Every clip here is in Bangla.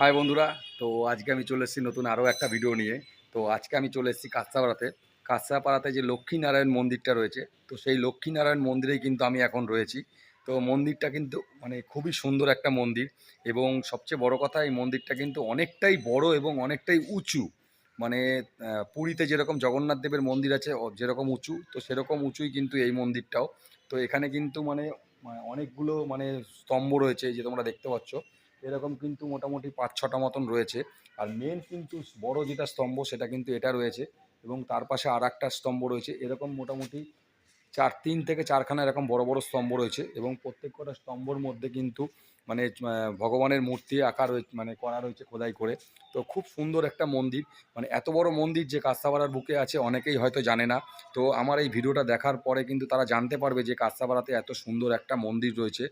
হাই বন্ধুরা, তো আজকে আমি চলে এসেছি নতুন আরও একটা ভিডিও নিয়ে। তো আজকে আমি চলে এসেছি কাঁচাপাড়াতে কাঁচাপাড়াতে যে লক্ষ্মীনারায়ণ মন্দিরটা রয়েছে, তো সেই লক্ষ্মীনারায়ণ মন্দিরেই কিন্তু আমি এখন রয়েছি। তো মন্দিরটা কিন্তু মানে খুবই সুন্দর একটা মন্দির এবং সবচেয়ে বড় কথা, এই মন্দিরটা কিন্তু অনেকটাই বড় এবং অনেকটাই উঁচু। মানে পুরীতে যেরকম জগন্নাথ দেবের মন্দির আছে যেরকম উঁচু, তো সেরকম উঁচুই কিন্তু এই মন্দিরটাও। তো এখানে কিন্তু মানে মানে অনেকগুলো মানে স্তম্ভ রয়েছে যে তোমরা দেখতে পাচ্ছ। এরকম কিন্তু মোটামুটি পাঁচ ছটা মতন রয়েছে। আর মেন কিন্তু বড় যেটা স্তম্ভ, সেটা কিন্তু এটা রয়েছে এবং তার পাশে আর একটা স্তম্ভ রয়েছে। এরকম মোটামুটি চার, তিন থেকে চারখানা এরকম বড় বড় স্তম্ভ রয়েছে এবং প্রত্যেক কটা স্তম্ভর মধ্যে কিন্তু মানে ভগবানের মূর্তি আঁকা রয়েছে মানে করা রয়েছে খোদাই করে। তো খুব সুন্দর একটা মন্দির। মানে এত বড় মন্দির যে কাস্তাপাড়ার বুকে আছে, অনেকেই হয়তো জানে না। তো আমার এই ভিডিওটা দেখার পরে কিন্তু তারা জানতে পারবে যে কাস্তাপাড়াতে এত সুন্দর একটা মন্দির রয়েছে।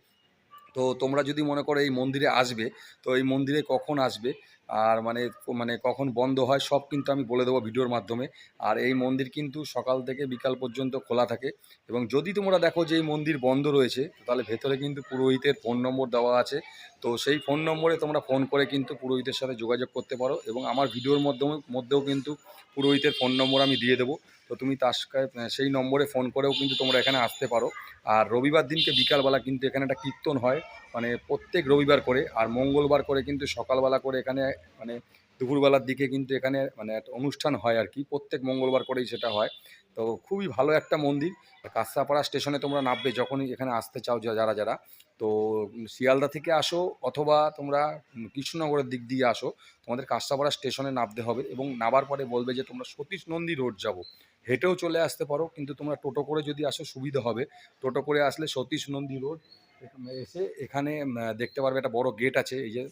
তো তোমরা যদি মনে করো এই মন্দিরে আসবে তো এই মন্দিরে কখন আসবে? আর মানে মানে কখন বন্ধ হয় সব কিন্তু আমি বলে দেবো ভিডিওর মাধ্যমে। আর এই মন্দির কিন্তু সকাল থেকে বিকাল পর্যন্ত খোলা থাকে এবং যদি তোমরা দেখো যে এই মন্দির বন্ধ রয়েছে, তাহলে ভেতরে কিন্তু পুরোহিতের ফোন নম্বর দেওয়া আছে। তো সেই ফোন নম্বরে তোমরা ফোন করে কিন্তু পুরোহিতের সাথে যোগাযোগ করতে পারো এবং আমার ভিডিওর মাধ্যমে, মধ্যেও কিন্তু পুরোহিতের ফোন নম্বর আমি দিয়ে দেবো। তো তুমি তার সেই নম্বরে ফোন করেও কিন্তু তোমরা এখানে আসতে পারো। আর রবিবার দিনকে বিকালবেলা কিন্তু এখানে একটা কীর্তন হয়। মানে প্রত্যেক রবিবার করে আর মঙ্গলবার করে কিন্তু সকালবেলা করে এখানে মানে দুপুরবেলার দিকে কিন্তু এখানে মানে একটা অনুষ্ঠান হয় আর কি। প্রত্যেক মঙ্গলবার করেই সেটা হয়। তো খুবই ভালো একটা মন্দির। কাঁচাপাড়া স্টেশনে তোমরা নামবে যখনই এখানে আসতে চাও যারা যারা। তো শিয়ালদা থেকে আসো অথবা তোমরা কৃষ্ণনগরের দিক দিয়ে আসো, তোমাদের কাঁচাপাড়া স্টেশনে নামতে হবে এবং নামার পরে বলবে যে তোমরা সতীশ নন্দী রোড যাব। হেঁটেও চলে আসতে পারো, কিন্তু তোমরা টোটো করে যদি আসো সুবিধা হবে। টোটো করে আসলে সতীশ নন্দী রোড এসে এখানে দেখতে পারবে একটা বড় গেট আছে, এই যে।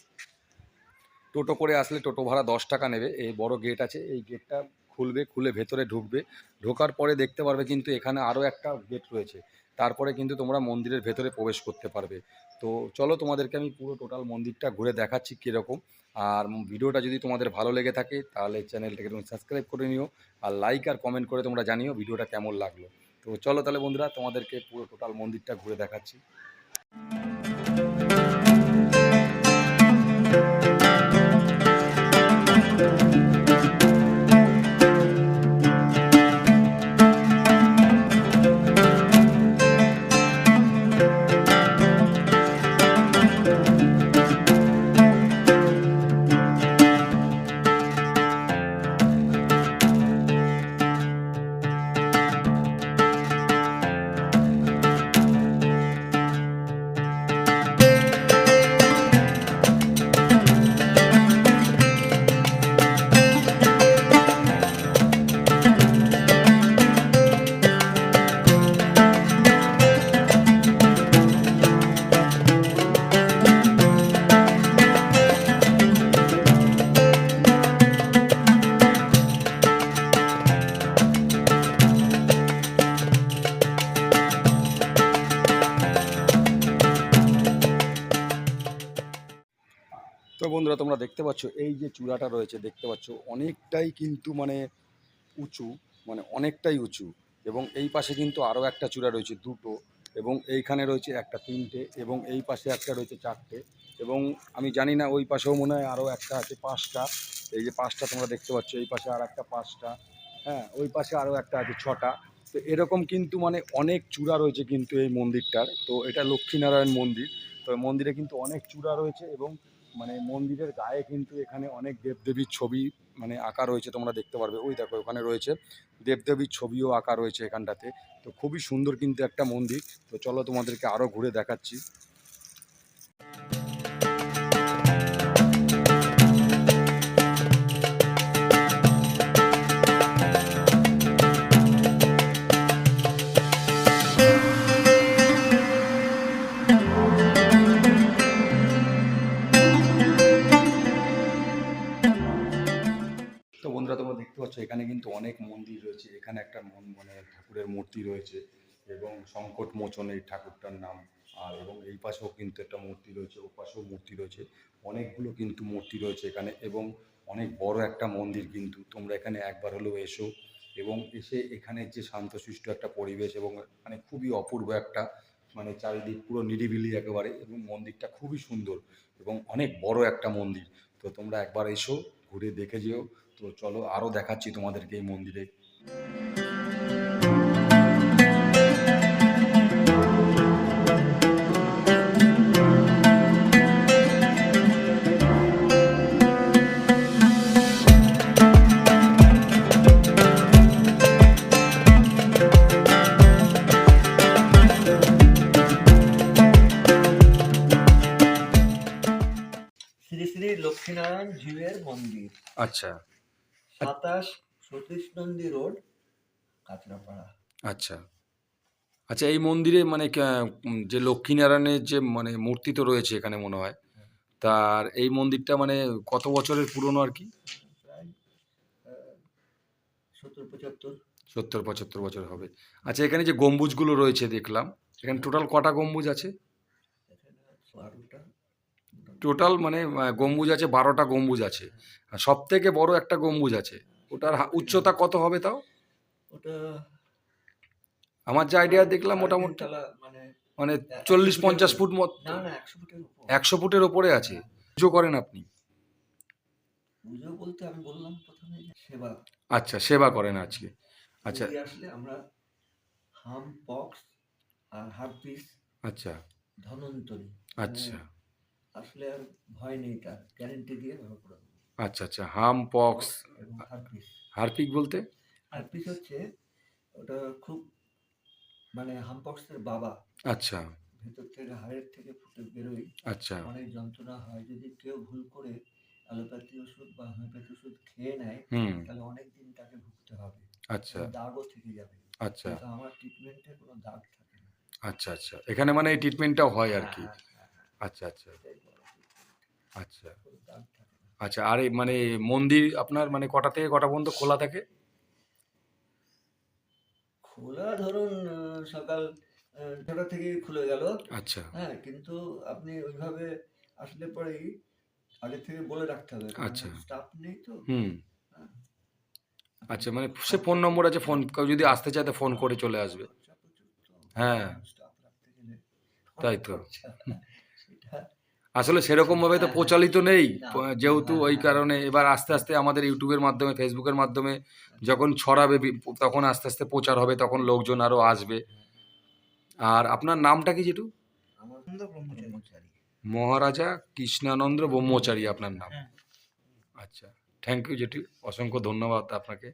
টোটো করে আসলে টোটো ভাড়া দশ টাকা নেবে, এই বড় গেট আছে, এই গেটটা খুলবে, খুলে ভেতরে ঢুকবে। ঢোকার পরে দেখতে পারবে কিন্তু এখানে আরও একটা গেট রয়েছে। তারপরে কিন্তু তোমরা মন্দিরের ভেতরে প্রবেশ করতে পারবে। তো চলো তোমাদেরকে আমি পুরো টোটাল মন্দিরটা ঘুরে দেখাচ্ছি কীরকম। আর ভিডিওটা যদি তোমাদের ভালো লেগে থাকে, তাহলে চ্যানেলটাকে তুমি সাবস্ক্রাইব করে নিও, আর লাইক আর কমেন্ট করে তোমরা জানিও ভিডিওটা কেমন লাগল। তো চলো তাহলে বন্ধুরা, তোমাদেরকে পুরো টোটাল মন্দিরটা ঘুরে দেখাচ্ছি। Thank you. তো বন্ধুরা, তোমরা দেখতে পাচ্ছ, এই যে চূড়াটা রয়েছে, দেখতে পাচ্ছ, অনেকটাই কিন্তু মানে উঁচু মানে অনেকটাই উঁচু এবং এই পাশে কিন্তু আরও একটা চূড়া রয়েছে দুটো এবং এইখানে রয়েছে একটা তিনটে এবং এই পাশে একটা রয়েছে চারটে এবং আমি জানি না, ওই পাশেও মনে হয় আরও একটা আছে পাঁচটা। এই যে পাঁচটা তোমরা দেখতে পাচ্ছ, এই পাশে আর একটা পাঁচটা। হ্যাঁ ওই পাশে আরও একটা আছে ছটা। তো এরকম কিন্তু মানে অনেক চূড়া রয়েছে কিন্তু এই মন্দিরটার। তো এটা লক্ষ্মীনারায়ণ মন্দির। তো মন্দিরে কিন্তু অনেক চূড়া রয়েছে এবং মানে মন্দিরের গায়ে কিন্তু এখানে অনেক দেবদেবীর ছবি মানে আঁকা রয়েছে, তোমরা দেখতে পারবে। ওই দেখো, ওখানে রয়েছে দেবদেবীর ছবিও আঁকা রয়েছে এখানটাতে। তো খুবই সুন্দর কিন্তু একটা মন্দির। তো চলো তোমাদেরকে আরও ঘুরে দেখাচ্ছি। অনেক মন্দির রয়েছে এখানে একটা মন- মানে ঠাকুরের মূর্তি রয়েছে এবং সংকট মোচন এই ঠাকুরটার নাম। আর এবং এই পাশেও কিন্তু একটা মূর্তি রয়েছে ও পাশেও মূর্তি রয়েছে। অনেকগুলো কিন্তু মূর্তি রয়েছে এখানে এবং অনেক বড় একটা মন্দির কিন্তু। তোমরা এখানে একবার হলেও এসো এবং এসে এখানে যে শান্তশিষ্ট একটা পরিবেশ এবং মানে খুবই অপূর্ব একটা মানে চারিদিক পুরো নিরিবিলি একেবারে এবং মন্দিরটা খুবই সুন্দর এবং অনেক বড় একটা মন্দির। তো তোমরা একবার এসো, ঘুরে দেখে যেও। তো চলো আরও দেখাচ্ছি তোমাদেরকে এই মন্দিরে। শ্রী শ্রী লক্ষ্মীনারায়ণ জীবের মন্দির। আচ্ছা। সাতাশ সতীশ নন্দী রোড আচ্ছা। আচ্ছা এই মন্দিরে মানে যে লক্ষ্মীনারায়ণের যে মানে মূর্তি তো রয়েছে এখানে মনে হয় তার এই মন্দিরটা মানে কত বছরের পুরনো আর কি? প্রায় সত্তর পঁচাত্তর। সত্তর পঁচাত্তর বছর হবে। আচ্ছা এখানে যে গম্বুজগুলো রয়েছে দেখলাম এখানে টোটাল কটা গম্বুজ আছে? বারোটা। টোটাল মানে গম্বুজ আছে বারোটা গম্বুজ আছে। সব থেকে বড় একটা গম্বুজ আছে। ওটার উচ্চতা কত হবে তাও? ওটা আমার যে আইডিয়া দেখলাম মোটামুটি। মানে মানে চল্লিশ পঞ্চাশ ফুট মত একশো ফুটের ওপরে আছে। পুজো করেন আপনি। বলতে আমি বললাম প্রথমে সেবা। আচ্ছা সেবা করেন আজকে। আচ্ছা। রোগী আসলে আমরা হাম পক্স আর হারপিস আচ্ছা। ধনন্তরী। আচ্ছা। আসলে আর ভয় নেই তার গ্যারেন্টি দিয়ে ভালো করে আচ্ছা আচ্ছা হাম পক্স হারপিস। হারপিক বলতে? হারপিস হচ্ছে ওটা খুব মানে হামপক্সের বাবা। আচ্ছা। ভেতর থেকে হাড়ের থেকে ফুটে বেরোয়। আচ্ছা। অনেক যন্ত্রণা হয়। যদি কেউ ভুল করে অ্যালোপ্যাথি ওষুধ বা হোমিওপ্যাথি ওষুধ খেয়ে নেয় তাহলে অনেক দিন তাকে ভুগতে হবে। আচ্ছা। দাগও থেকে যাবে। আচ্ছা। আমার ট্রিটমেন্টে কোনো দাগ থাকে না। আচ্ছা আচ্ছা। এখানে মানে এই ট্রিটমেন্টটাও হয় আর কি। হ্যাঁ, হ্যাঁ, আচ্ছা আচ্ছা। আচ্ছা। আচ্ছা আর মানে মন্দির আপনার মানে কটা থেকে কটা পর্যন্ত খোলা থাকে? খোলা ধরুন সকাল ছটা থেকে খুলে গেল। আচ্ছা। হ্যাঁ কিন্তু আপনি ওইভাবে আসলে পরেই আগে থেকে বলে রাখতে হবে আচ্ছা। স্টাফ নেই তো। হুম। হ্যাঁ। আচ্ছা মানে সে ফোন নম্বর আছে ফোন কেউ যদি আসতে চায় তো ফোন করে চলে আসবে। তো। হ্যাঁ। স্টাফ তাই তো। আসলে সেরকম ভাবে তো প্রচলিত নেই। যেহেতু হ্যাঁ, ওই হ্যাঁ। কারণে এবার আস্তে আস্তে আমাদের ইউটিউবের মাধ্যমে ফেসবুকের মাধ্যমে যখন ছড়াবে তখন আস্তে আস্তে প্রচার হবে তখন লোকজন আরও আসবে। আর আপনার নামটা কি যেটু মহারাজা কৃষ্ণানন্দ ব্রহ্মচারী আপনার নাম। হ্যাঁ। আচ্ছা থ্যাংক ইউ জেঠু। অসংখ্য ধন্যবাদ আপনাকে।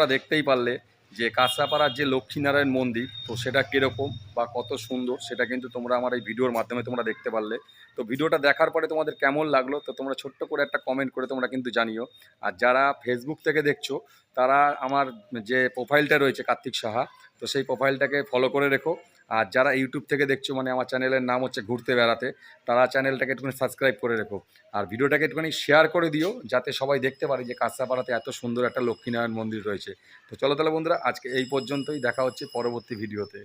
তোমরা দেখতেই পারলে যে কাঁচরাপাড়ার যে লক্ষ্মীনারায়ণ মন্দির, তো সেটা কীরকম বা কত সুন্দর সেটা কিন্তু তোমরা আমার এই ভিডিওর মাধ্যমে তোমরা দেখতে পারলে। তো ভিডিওটা দেখার পরে তোমাদের কেমন লাগল, তো তোমরা ছোট্ট করে একটা কমেন্ট করে তোমরা কিন্তু জানিও। আর যারা ফেসবুক থেকে দেখছ, তারা আমার যে প্রোফাইলটা রয়েছে কার্তিক সাহা, তো সেই প্রোফাইলটাকে ফলো করে রেখো। আর যারা ইউটিউব থেকে দেখছ মানে আমার চ্যানেলের নাম হচ্ছে ঘুরতে বেড়াতে, তারা চ্যানেলটাকে একটুখানি সাবস্ক্রাইব করে রেখো। আর ভিডিওটাকে একটুখানি শেয়ার করে দিও, যাতে সবাই দেখতে পারে যে কাঁচাপাড়াতে এত সুন্দর একটা লক্ষ্মীনারায়ণ মন্দির রয়েছে। তো চলো তাহলে বন্ধুরা, আজকে এই পর্যন্তই, দেখা হচ্ছে পরবর্তী ভিডিওতে